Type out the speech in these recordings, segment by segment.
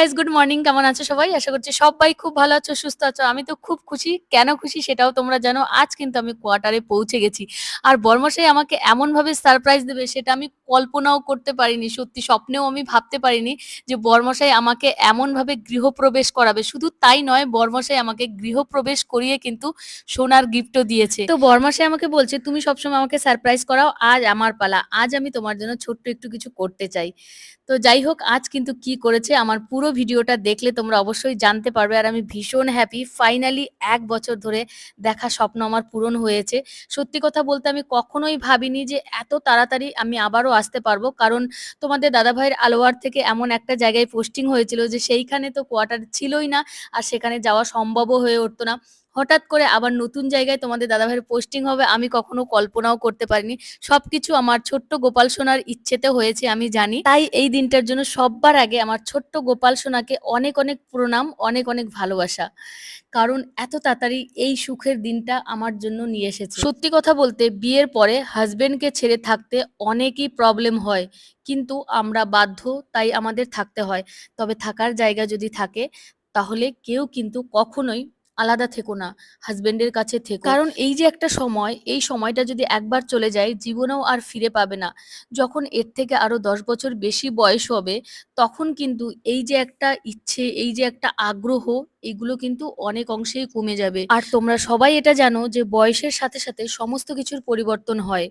Guys good morning কেমন আছো সবাই? আশা করছি সবাই খুব ভালো আছো, সুস্থ আছো। আমি তো খুব খুশি। কেন খুশি সেটাও তোমরা জানো। আজ কিন্তু আমি কোয়ার্টারে পৌঁছে গেছি। আর বর্মশাই আমাকে এমনভাবে সারপ্রাইজ দেবে, সেটা আমি কল্পনাও করতে পারিনি, সত্যি স্বপ্নেও আমি ভাবতে পারিনি যে বর্মশাই আমাকে এমনভাবে গৃহপ্রবেশ করাবে। শুধু তাই নয়, বর্মশাই আমাকে গৃহপ্রবেশ করিয়ে কিন্তু সোনার গিফটও দিয়েছে। তো বর্মশাই আমাকে বলছে, তুমি সবসময় আমাকে সারপ্রাইজ করাও, আজ আমার পালা, আজ আমি তোমার জন্য ছোট্ট একটু কিছু করতে চাই। তো যাই হোক, আজ কিন্তু কি করেছে, আমার পুরো ভিডিওটা দেখলে তোমরা অবশ্যই জানতে পারবে আর আমি ভীষণ হ্যাপি ফাইনালি এক বছর ধরে দেখা স্বপ্ন আমার পূরণ হয়েছে। সত্যি কথা বলতে আমি কখনোই ভাবিনি যে এত তাড়াতাড়ি আমি আবারও আসতে পারব। কারণ তোমাদের দাদাভাইয়ের আলোয়ার থেকে এমন একটা জায়গায় পোস্টিং হয়েছিল যে সেইখানে তো কোয়ার্টার ছিলই না আর সেখানে যাওয়া সম্ভবও হয়ে উঠতো না। হঠাৎ করে আবার নতুন জায়গায় তোমাদের দাদাভাইয়ের পোস্টিং হবে, আমি কখনো কল্পনাও করতে পারিনি। সবকিছু আমার ছোট্ট গোপাল সোনার ইচ্ছেতে হয়েছে, আমি জানি। তাই এই দিনটার জন্য সববার আগে আমার ছোট্ট গোপাল সোনাকে অনেক অনেক প্রণাম অনেক অনেক ভালোবাসা। কারণ এত তাড়াতাড়ি এই সুখের দিনটা আমার জন্য নিয়ে এসেছে। সত্যি কথা বলতে, বিয়ের পরে হাজবেন্ডকে ছেড়ে থাকতে অনেকই প্রবলেম হয়। কিন্তু আমরা বাধ্য, তাই আমাদের থাকতে হয়। তবে থাকার জায়গা যদি থাকে, তাহলে কেউ কিন্তু কখনোই আলাদা থেকো না হাজবেন্ডের কাছে থেকো। কারণ এই যে একটা সময়, এই সময়টা যদি একবার চলে যায়, জীবনেও আর ফিরে পাবে না। যখন এর থেকে আরও দশ বছর বেশি বয়স হবে, তখন কিন্তু এই যে একটা ইচ্ছে, এই যে একটা আগ্রহ এগুলো কিন্তু অনেক অংশেই কমে যাবে। আর তোমরা সবাই এটা জানো যে বয়সের সাথে সাথে সমস্ত কিছুর পরিবর্তন হয়।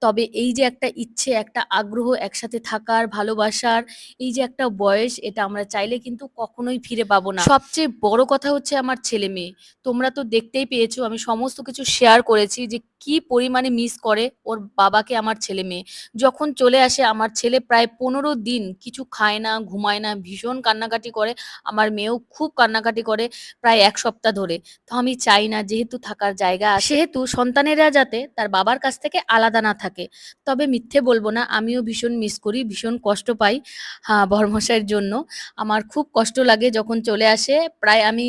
তবে এই যে একটা ইচ্ছে, একটা আগ্রহ একসাথে থাকার, ভালোবাসার, এই যে একটা বয়স, এটা আমরা চাইলে কিন্তু কখনোই ফিরে পাবো না। সবচেয়ে বড় কথা হচ্ছে আমার ছেলে মেয়ে। তোমরা তো দেখতেই পেয়েছ, আমি সমস্ত কিছু শেয়ার করেছি যে কি পরিমাণে মিস করে ওর বাবাকে আমার ছেলে মেয়ে? যখন চলে আসে, আমার ছেলে প্রায় পনেরো দিন কিছু খায় না, ঘুমায় না, ভীষণ কান্নাকাটি করে। আমার মেয়েও খুব কান্নাকাটি করে প্রায় এক সপ্তাহ ধরে। তো আমি চাই না যেহেতু থাকার জায়গা সেহেতু সন্তানেরা যাতে তার বাবার কাছ থেকে আলাদা না থাকে। তবে মিথ্যে বলব না, আমিও ভীষণ মিস করি, ভীষণ কষ্ট পাই হ্যাঁ বর্মশাইয়ের জন্য। আমার খুব কষ্ট লাগে যখন চলে আসে, প্রায় আমি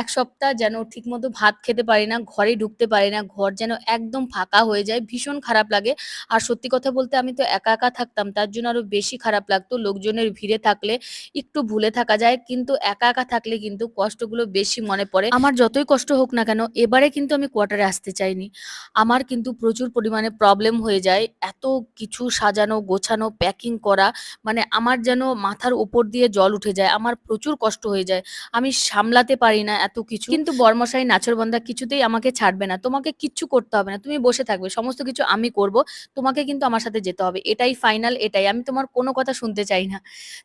এক সপ্তাহ যেন ঠিকমতো ভাত খেতে পারি না, ঘরে ঢুকতে পারি না, ঘর যেন একদম ফাঁকা হয়ে যায়, ভীষণ খারাপ লাগে। আর সত্যি কথা বলতে আমি তো একা একা থাকতাম, তার জন্য আরও বেশি খারাপ লাগতো লোকজনের ভিড়ে থাকলে, একটু ভুলে থাকা যায়। কিন্তু একা একা থাকলে কিন্তু কষ্টগুলো বেশি মনে পড়ে। আমার যতই কষ্ট হোক না কেন, এবারে কিন্তু আমি কোয়ার্টারে আসতে চাইনি। আমার কিন্তু প্রচুর পরিমাণে প্রবলেম হয়ে যায়, এত কিছু সাজানো, গোছানো, প্যাকিং করা মানে আমার যেন মাথার উপর দিয়ে জল উঠে যায়, আমার প্রচুর কষ্ট হয়ে যায়। আমি সামলাতে পারি না এত কিছু। কিন্তু বর্মশাই নাচরবন্দা কিছুতেই আমাকে ছাড়বে না। তোমাকে কিচ্ছু করতে হবে না। তুমি বসে থাকবে। সমস্ত কিছু আমি করব। তোমাকে কিন্তু আমার সাথে যেতে হবে। এটাই ফাইনাল এটাই। আমি তোমার কোনো কথা শুনতে চাই না।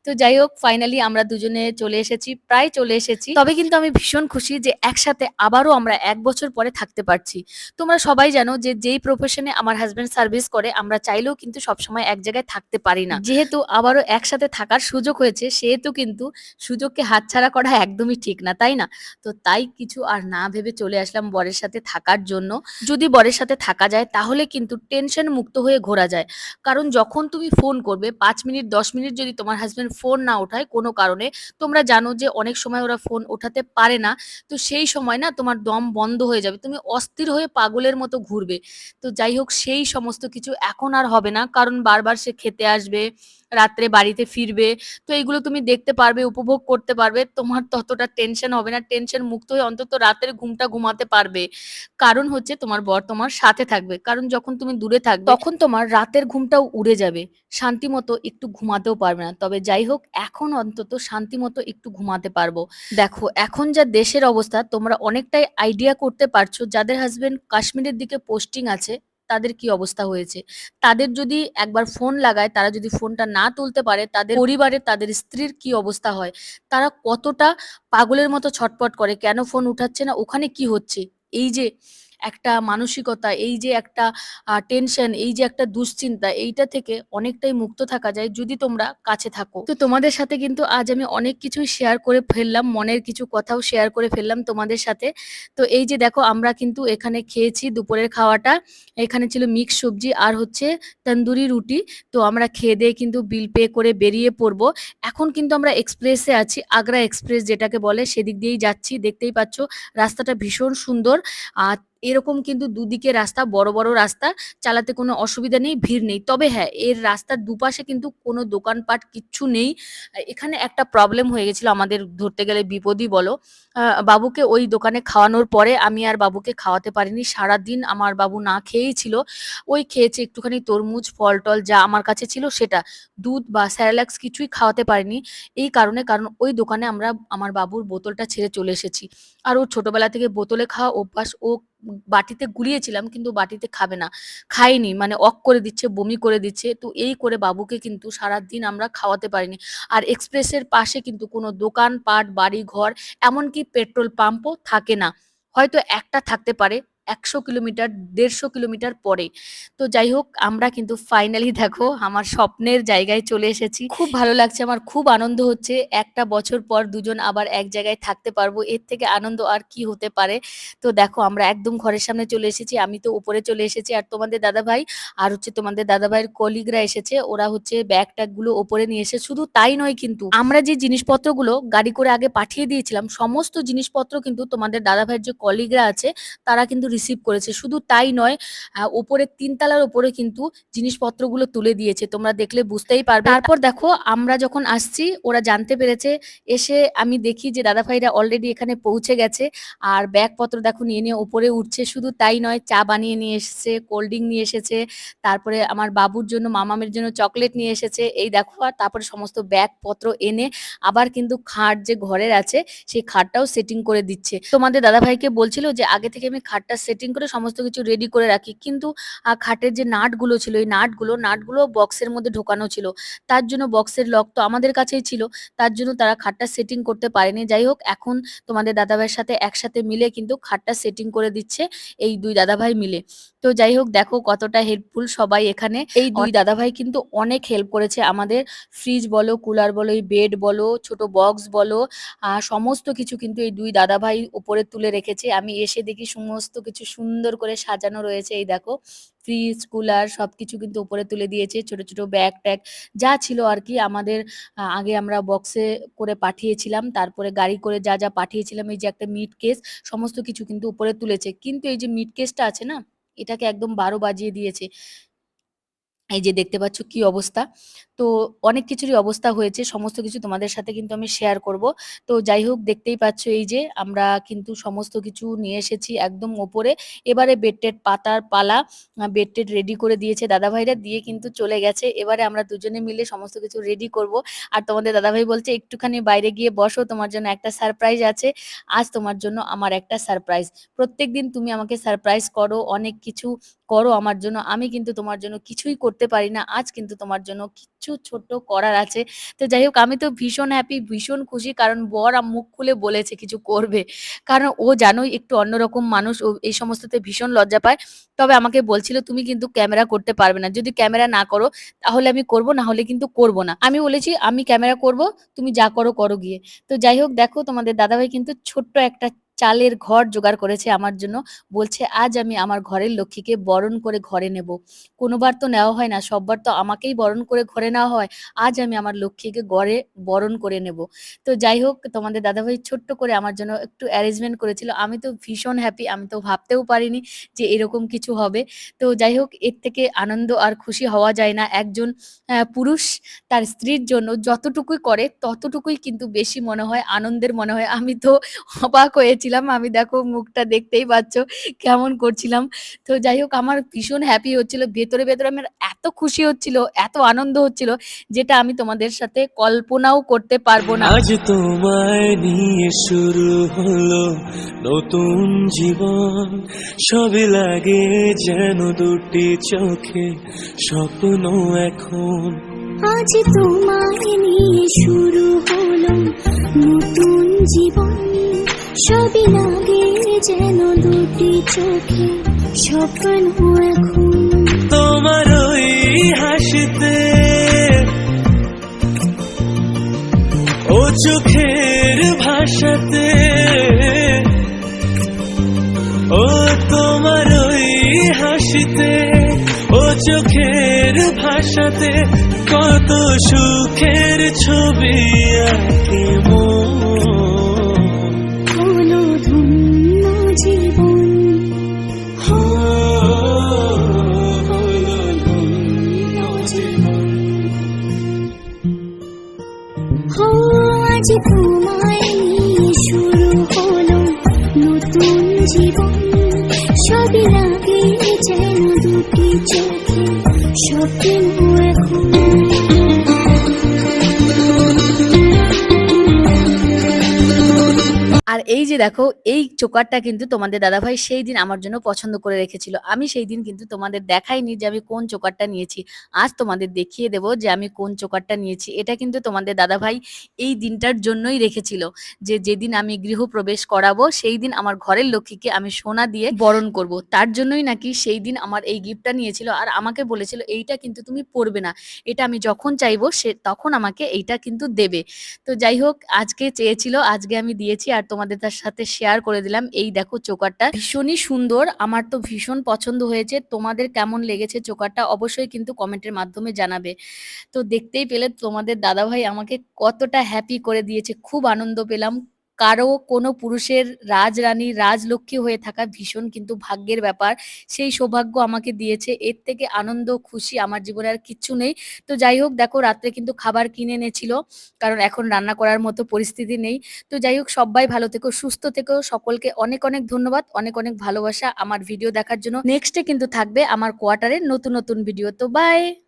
তো যাই হোক ফাইনালি আমরা দুজনে চলে এসেছি, প্রায় চলে এসেছি। তবে কিন্তু আমি ভীষণ খুশি যে একসাথে আবারও আমরা এক বছর পরে থাকতে পারছি। তোমরা সবাই জানো যে যেই প্রফেশনে আমার হাজব্যান্ড সার্ভিস করে, আমরা চাইলেও কিন্তু সবসময় এক জায়গায় থাকতে পারি না। যেহেতু আবারও একসাথে থাকার সুযোগ হয়েছে, সেহেতু কিন্তু সুযোগকে হাতছাড়া করা একদমই ঠিক না, তাই না? তো তাই কিছু আর না ভেবে চলে আসলাম বরের সাথে থাকার জন্য। যদি বরের সাথে থাকা যায়, তাহলে কিন্তু টেনশন মুক্ত হয়ে ঘোরা যায়। কারণ যখন তুমি ফোন করবে, পাঁচ মিনিট, দশ মিনিট যদি তোমার হাজব্যান্ড ফোন না ওঠায়, কোনো কারণে, তোমরা জানো যে অনেক সময় ওরা ফোন ওঠাতে পারে না, তো সেই সময় না তোমার দম বন্ধ হয়ে যাবে, তুমি অস্থির হয়ে পাগলের মতো ঘুরবে। তো যাই হোক, সেই সমস্ত কিছু এখন আর হবে না, কারণ বারবার সে খেতে আসবে রাত্রে বাড়িতে ফিরবে, তো এইগুলো তুমি দেখতে পারবে, উপভোগ করতে পারবে। তোমার ততটা টেনশন হবে না টেনশন মুক্ত হয়ে অন্তত রাতের ঘুমটা ঘুমাতে পারবে। কারণ হচ্ছে তোমার বর তোমার সাথে থাকবে। কারণ যখন তুমি দূরে থাকবে, তখন তোমার রাতের ঘুমটাও উড়ে যাবে। শান্তি মতো একটু ঘুমাতেও পারবে না। তবে যাই হোক, এখন অন্তত শান্তি মতো একটু ঘুমাতে পারব। দেখো, এখন যা দেশের অবস্থা, তোমরা অনেকটাই আইডিয়া করতে পারছ। যাদের হাজবেন্ড কাশ্মীরের দিকে পোস্টিং আছে তাদের কি অবস্থা হয়েছে? তাদের যদি একবার ফোন লাগায়, তারা যদি ফোনটা না তুলতে পারে, তাদের পরিবারে তাদের স্ত্রীর কি অবস্থা হয়? তারা কতটা পাগলের মতো ছটপট করে, কেন ফোন উঠাচ্ছে না? ওখানে কি হচ্ছে? এই যে একটা মানসিকতা, এই যে একটা টেনশন এই যে একটা দুশ্চিন্তা, এইটা থেকে অনেকটাই মুক্ত থাকা যায় যদি তোমরা কাছে থাকো। তো তোমাদের সাথে কিন্তু আজ আমি অনেক কিছুই শেয়ার করে ফেললাম, মনের কিছু কথাও শেয়ার করে ফেললাম তোমাদের সাথে। তো এই যে দেখো, আমরা কিন্তু এখানে খেয়েছি দুপুরের খাওয়াটা, এখানে ছিল মিক্স সবজি আর হচ্ছে তন্দুরি রুটি। তো আমরা খেয়ে দিয়ে কিন্তু বিল পে করে বেরিয়ে পড়ব। এখন কিন্তু আমরা এক্সপ্রেসে আছি, আগ্রা এক্সপ্রেস যেটাকে বলে, সেদিক দিয়েই যাচ্ছি। দেখতেই পাচ্ছ, রাস্তাটা ভীষণ সুন্দর। আর এরকম কিন্তু দুদিকে রাস্তা, বড় বড় রাস্তা, চালাতে কোনো অসুবিধা নেই, ভিড় নেই। তবে হ্যাঁ এর রাস্তার দুপাশে কিন্তু কোনো দোকানপাট কিচ্ছু নেই। এখানে একটা প্রবলেম হয়ে গেছিল আমাদের ধরতে গেলে বিপদই বলো। বাবুকে ওই দোকানে খাওয়ানোর পরে আমি আর বাবুকে খাওয়াতে পারিনি। সারাদিন আমার বাবু না খেয়েই ছিল। ওই খেয়েছে একটুখানি তরমুজ, ফল, টল যা আমার কাছে ছিল সেটা। দুধ বা স্যারেলাক্স কিছুই খাওয়াতে পারিনি। এই কারণে, কারণ ওই দোকানে আমরা, আমার বাবুর বোতলটা ছেড়ে চলে এসেছি। আর ও ছোটবেলা থেকে বোতলে খাওয়া অভ্যাস ও বাটিতে গুলিয়েছিলাম কিন্তু বাটিতে খাবে না। খায়নি মানে অক করে দিচ্ছে, বমি করে দিচ্ছে। তো এই করে বাবুকে কিন্তু সারা দিন আমরা খাওয়াতে পারিনি। আর এক্সপ্রেসের পাশে কিন্তু কোনো দোকান, পাট, বাড়ি, ঘর, এমনকি পেট্রোল পাম্পও থাকে না। হয়তো একটা থাকতে পারে একশো কিলোমিটার দেড়শো কিলোমিটার পরে। তো যাই হোক আমরা কিন্তু ফাইনালি দেখো আমার স্বপ্নের জায়গায় চলে এসেছি। খুব ভালো লাগছে আমার খুব আনন্দ হচ্ছে। একটা বছর পর দুজন আবার এক জায়গায় থাকতে পারব এর থেকে আনন্দ আর কি হতে পারে? তো দেখো আমরা একদম ঘরের সামনে চলে এসেছি আমি তো উপরে চলে এসেছি। আর তোমাদের দাদা ভাই আর হচ্ছে তোমাদের দাদা ভাইয়ের কলিগরা এসেছে ওরা হচ্ছে ব্যাগ ট্যাগগুলো ওপরে নিয়ে এসে শুধু তাই নয় কিন্তু আমরা যে জিনিসপত্রগুলো গাড়ি করে আগে পাঠিয়ে দিয়েছিলাম সমস্ত জিনিসপত্র কিন্তু তোমাদের দাদা ভাইয়ের যে কলিগরা আছে তারা কিন্তু রিসিভ করেছে। শুধু তাই নয় ওপরের তিনতলার ওপরে কিন্তু জিনিসপত্রগুলো তুলে দিয়েছে। তোমরা দেখলে বুঝতেই পারবে। তারপর দেখো, আমরা যখন আসছি, ওরা জানতে পেরেছে। এসে আমি দেখি যে দাদা ভাইরা অলরেডি এখানে পৌঁছে গেছে। আর ব্যাগপত্র দেখো নিয়ে নিয়ে ওপরে উঠছে। শুধু তাই নয়, চা বানিয়ে নিয়ে এসেছে কোল্ড ড্রিঙ্ক নিয়ে এসেছে। তারপরে আমার বাবুর জন্য, মামামের জন্য চকলেট নিয়ে এসেছে। এই দেখো, আর তারপরে সমস্ত ব্যাগপত্র এনে আবার কিন্তু খাট যে ঘরের আছে, সেই খাটটাও সেটিং করে দিচ্ছে। তোমাদের দাদা ভাইকে বলছিল যে, আগে থেকে আমি খাটটা সেটিং করে সমস্ত কিছু রেডি করে রাখি। কিন্তু খাটের যে নাটগুলো ছিল, এই নাটগুলো নাটগুলো বক্সের মধ্যে ঢোকানো ছিল। তার জন্য বক্সের লক তো আমাদের কাছেই ছিল। তার জন্য তারা খাটটা সেটিং করতে পারেনি। যাই হোক, এখন তোমাদের দাদাভাইয়ের সাথে একসাথে মিলে কিন্তু খাটটা সেটিং করে দিচ্ছে এই দুই দাদাভাই মিলে। তো যাই হোক দেখো কতটা হেল্পফুল সবাই এখানে। এই দুই দাদাভাই কিন্তু অনেক হেল্প করেছে আমাদের। ফ্রিজ বলো কুলার বলো এই বেড বলো ছোট বক্স বলো আহ, সমস্ত কিছু কিন্তু এই দুই দাদাভাই উপরে তুলে রেখেছে। আমি এসে দেখি সমস্ত কিছু সুন্দর করে সাজানো রয়েছে। এই দেখো ফ্রিজ কুলার সবকিছু কিন্তু উপরে তুলে দিয়েছে। ছোট ছোট ব্যাগ ট্যাগ যা ছিল আর কি আমাদের আগে আমরা বক্সে করে পাঠিয়েছিলাম। তারপরে গাড়ি করে যা যা পাঠিয়েছিলাম এই যে একটা মিট কেস সমস্ত কিছু কিন্তু উপরে তুলেছে। কিন্তু এই যে মিট কেসটা আছে না এটাকে একদম বারো বাজিয়ে দিয়েছে। এই যে দেখতে পাচ্ছ কি অবস্থা? তো অনেক কিছুরই অবস্থা হয়েছে, সমস্ত কিছু তোমাদের সাথে কিন্তু আমি শেয়ার করব। তো যাই হোক, দেখতেই পাচ্ছ এই যে আমরা কিন্তু সমস্ত কিছু নিয়ে এসেছি একদম ওপরে। এবারে বেড টেড পাতার পালা বেড টেড রেডি করে দিয়েছে দাদাভাইরা, দিয়ে কিন্তু চলে গেছে। এবারে আমরা দুজনে মিলে সমস্ত কিছু রেডি করব। আর তোমাদের দাদাভাই বলছে, একটুখানি বাইরে গিয়ে বসো, তোমার জন্য একটা সারপ্রাইজ আছে। আজ তোমার জন্য আমার একটা সারপ্রাইজ প্রত্যেকদিন তুমি আমাকে সারপ্রাইজ করো, অনেক কিছু করো আমার জন্য, আমি কিন্তু তোমার জন্য কিছুই করতে পারি না, আজ কিন্তু তোমার জন্য কিচ্ছু ছোট্ট করার আছে। তো যাই হোক, আমি তো ভীষণ হ্যাপি ভীষণ খুশি, কারণ বর মুখ খুলে বলেছে কিছু করবে। কারণ ও জানোই একটু অন্যরকম মানুষ, ও এই সমস্ততে ভীষণ লজ্জা পায়। তবে আমাকে বলছিল, তুমি কিন্তু ক্যামেরা করতে পারবে না। যদি ক্যামেরা না করো, তাহলে আমি করব না হলে কিন্তু করব না। আমি বলেছি, আমি ক্যামেরা করব, তুমি যা করো করো গিয়ে। তো যাই হোক, দেখো তোমাদের দাদাভাই কিন্তু ছোট্ট একটা চালের ঘর জোগাড় করেছে আমার জন্য। বলছে, আজ আমি আমার ঘরের লক্ষ্মীকে বরণ করে ঘরে নেব। কোনোবার তো নেওয়া হয় না, সববার তো আমাকেই বরণ করে ঘরে নেওয়া হয়। আজ আমি আমার লক্ষ্মীকে ঘরে বরণ করে নেব। তো যাই হোক, তোমাদের দাদাভাই ছোট্ট করে আমার জন্য একটু অ্যারেঞ্জমেন্ট করেছিল। আমি তো ভীষণ হ্যাপি আমি তো ভাবতেও পারিনি যে এরকম কিছু হবে। তো যাই হোক, এর থেকে আনন্দ আর খুশি হওয়া যায় না। একজন পুরুষ তার স্ত্রীর জন্য যতটুকুই করে, ততটুকুই কিন্তু বেশি মনে হয়, আনন্দের মনে হয়। আমি তো অবাক হয়েছিলাম আমি দেখো মুখটা দেখতেই পাচ্ছ কেমন করছিলাম। তো যাই হোক আমার ভীষণ হ্যাপি হচ্ছিল। ভেতরে ভেতরে আমার এত খুশি হচ্ছিল এত আনন্দ হচ্ছিল যেটা আমি তোমাদের সাথে কল্পনাও করতে পারব না। আজ তোমায় নিয়ে শুরু হলো নতুন জীবন। সবই লাগে যেন দুটি চোখে স্বপ্ন এখন। আজ তোমায় নিয়ে শুরু হলো নতুন জীবন। সবই লাগে যেন দুটি চোখে স্বপ্ন এখন। তোমার ওই হাসিতে ও চোখের ভাষাতে ও তোমার ওই হাসিতে ও চোখের ভাষাতে কত সুখের ছবি আঁকে মন। আজ তোমায় নিয়ে শুরু দুটি চোখে এখন আর এই যে দেখো, এই চোকারটা কিন্তু তোমাদের দাদাভাই সেই দিন আমার জন্য পছন্দ করে রেখেছিল। আমি সেই দিন কিন্তু তোমাদের দেখাইনি যে আমি কোন চোকারটা নিয়েছি। আজ তোমাদের দেখিয়ে দেবো যে আমি কোন চোকারটা নিয়েছি। এটা কিন্তু তোমাদের দাদাভাই এই দিনটার জন্যই রেখেছিল যে যেদিন আমি গৃহপ্রবেশ করাবো, সেই দিন আমার ঘরের লক্ষ্মীকে আমি সোনা দিয়ে বরণ করব। তার জন্যই নাকি সেই দিন আমার এই গিফটটা নিয়েছিল। আর আমাকে বলেছিল, এইটা কিন্তু তুমি পরবে না। এটা আমি যখন চাইব, সে তখন আমাকে এইটা কিন্তু দেবে। তো যাই হোক, আজকে চেয়েছিল, আজকে আমি দিয়েছি। আর তোমাদের তার সাথে শেয়ার করে দিলাম। এই দেখো চোকারটা ভীষণই সুন্দর। আমার তো ভীষণ পছন্দ হয়েছে। তোমাদের কেমন লেগেছে চোকারটা অবশ্যই কিন্তু কমেন্টের মাধ্যমে জানাবে। তো দেখতেই পেলে তোমাদের দাদাভাই আমাকে কতটা হ্যাপি করে দিয়েছে। খুব আনন্দ পেলাম। কারও কোনো পুরুষের রাজরানী, রাজলক্ষ্মী হয়ে থাকা ভীষণ কিন্তু ভাগ্যের ব্যাপার। সেই সৌভাগ্য আমাকে দিয়েছে। এর থেকে আনন্দ, খুশি আমার জীবনে আর কিচ্ছু নেই। তো যাই হোক, দেখো, রাত্রে কিন্তু খাবার কিনে এনেছিল। কারণ এখন রান্না করার মতো পরিস্থিতি নেই। তো যাই হোক, সবাই ভালো থেকো, সুস্থ থেকো। সকলকে অনেক অনেক ধন্যবাদ। অনেক অনেক ভালোবাসা আমার ভিডিও দেখার জন্য। নেক্সটে কিন্তু থাকবে আমার কোয়ার্টারের নতুন নতুন ভিডিও তো বাই